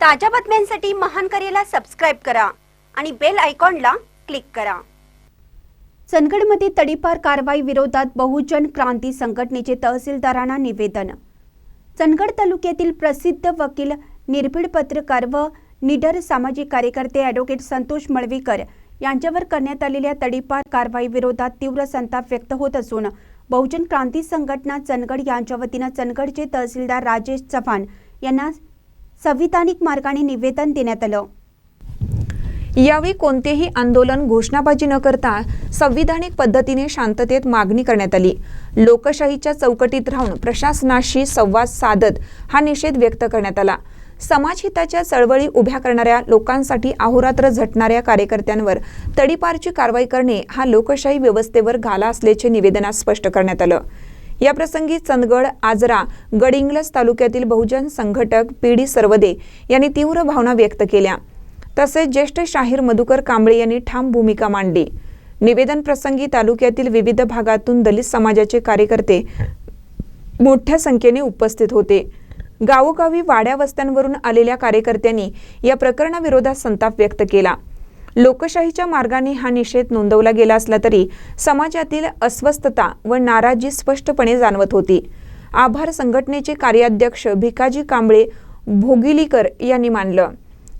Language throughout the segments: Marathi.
ताज्या बातम्यांसाठी महान करेला सबस्क्राईब करा आणि बेल आयकॉनला क्लिक करा. चंदगडमध्ये तडीपार कारवाई विरोधात बहुजन क्रांती संघटनेचे तहसीलदारांना निवेदन. चंदगड तालुक्यातील प्रसिद्ध वकील निर्भीड पत्रकार व निडर सामाजिक कार्यकर्ते ॲडव्होकेट संतोष मळवीकर यांच्यावर करण्यात आलेल्या तडीपार कारवाई विरोधात तीव्र संताप व्यक्त होत असून बहुजन क्रांती संघटना चंदगड यांच्या वतीनं चंदगडचे तहसीलदार राजेश चव्हाण यांना संविधानिक मार्गाने निवेदन देण्यात आलं. यावेळी कोणतेही आंदोलन घोषणाबाजी न करता संविधानिक पद्धतीने शांततेत मागणी करण्यात आली. लोकशाहीच्या चौकटीत राहून प्रशासनाशी संवाद साधत हा निषेध व्यक्त करण्यात आला. समाजहिताच्या चळवळी उभ्या करणाऱ्या लोकांसाठी अहोरात्र झटणाऱ्या कार्यकर्त्यांवर तडीपारची कारवाई करणे हा लोकशाही व्यवस्थेवर घाला असल्याचे निवेदनात स्पष्ट करण्यात आलं. याप्रसंगी चंदगड आजरा गडिंग्लज तालुक्यातील बहुजन संघटक पी डी सर्वदे यांनी तीव्र भावना व्यक्त केल्या. तसेच ज्येष्ठ शाहीर मधुकर कांबळे यांनी ठाम भूमिका मांडली. निवेदन प्रसंगी तालुक्यातील विविध भागातून दलित समाजाचे कार्यकर्ते मोठ्या संख्येने उपस्थित होते. गावोगावी वाड्या वस्त्यांवरून आलेल्या कार्यकर्त्यांनी या प्रकरणाविरोधात संताप व्यक्त केला. लोकशाहीच्या मार्गाने हा निषेध नोंदवला गेला असला तरी समाजातील अस्वस्थता व नाराजी स्पष्टपणे जाणवत होती. आभार संघटनेचे कार्याध्यक्ष भिकाजी कांबळे भोगिलीकर यांनी मानलं.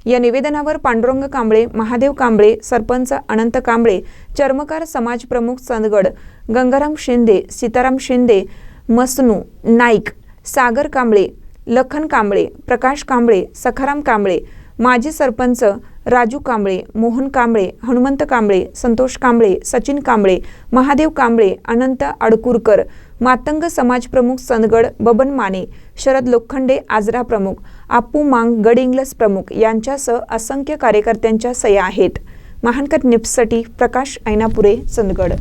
या निवेदनावर पांडुरंग कांबळे महादेव कांबळे सरपंच अनंत कांबळे चर्मकार समाज प्रमुख चंदगड गंगाराम शिंदे सीताराम शिंदे मसनू नाईक सागर कांबळे लखन कांबळे प्रकाश कांबळे सखाराम कांबळे माजी सरपंच राजू कांबळे मोहन कांबळे हनुमंत कांबळे संतोष कांबळे सचिन कांबळे महादेव कांबळे अनंत अडकुरकर मातंग समाज प्रमुख चंदगड बबन माने शरद लोखंडे आजरा प्रमुख आप्पू मांग गडिंग्लस प्रमुख यांच्यासह असंख्य कार्यकर्त्यांच्या सया आहेत. महानकर निप्ससाठी प्रकाश ऐनापुरे चंदगड